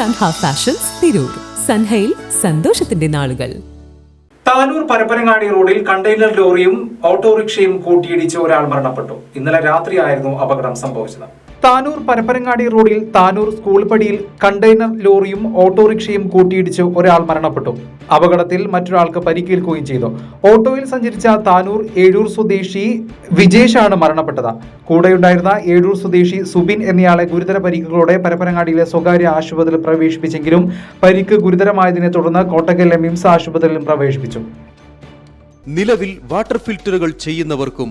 Sanha fashions Tirur സൻഹയിൽ സന്തോഷത്തിന്റെ നാളുകൾ താനൂർ പരപ്പനങ്ങാടി റോഡിൽ കണ്ടെയ്നർ ലോറിയും ഓട്ടോറിക്ഷയും കൂട്ടിയിടിച്ച് ഒരാൾ മരണപ്പെട്ടു. ഇന്നലെ രാത്രിയായിരുന്നു അപകടം സംഭവിച്ചത്. താനൂർ പരപ്പനങ്ങാടി റോഡിൽ താനൂർ സ്കൂൾ പടിയിൽ കണ്ടെയ്നർ ലോറിയും ഓട്ടോറിക്ഷയും കൂട്ടിയിടിച്ച് ഒരാൾ മരണപ്പെട്ടു. അപകടത്തിൽ മറ്റൊരാൾക്ക് പരിക്കേൽക്കുകയും ചെയ്തു. ഓട്ടോയിൽ സഞ്ചരിച്ച താനൂർ ഏഴൂർ സ്വദേശി വിജേഷാണ് മരണപ്പെട്ടത്. കൂടെയുണ്ടായിരുന്ന ഏഴൂർ സ്വദേശി സുബിൻ എന്നയാളെ ഗുരുതര പരിക്കുകളോടെ പരപ്പനങ്ങാടിയിലെ സ്വകാര്യ ആശുപത്രിയിൽ പ്രവേശിപ്പിച്ചെങ്കിലും പരിക്ക് ഗുരുതരമായതിനെ തുടർന്ന് കോട്ടക്കലിലെ മിംസ് ആശുപത്രിയിലും പ്രവേശിപ്പിച്ചു. നിലവിൽ വാട്ടർ ഫിൽറ്ററുകൾ ചെയ്യുന്നവർക്കും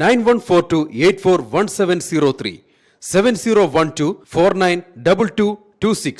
nine one four two eight four one seven zero three seven zero one two four nine double two two six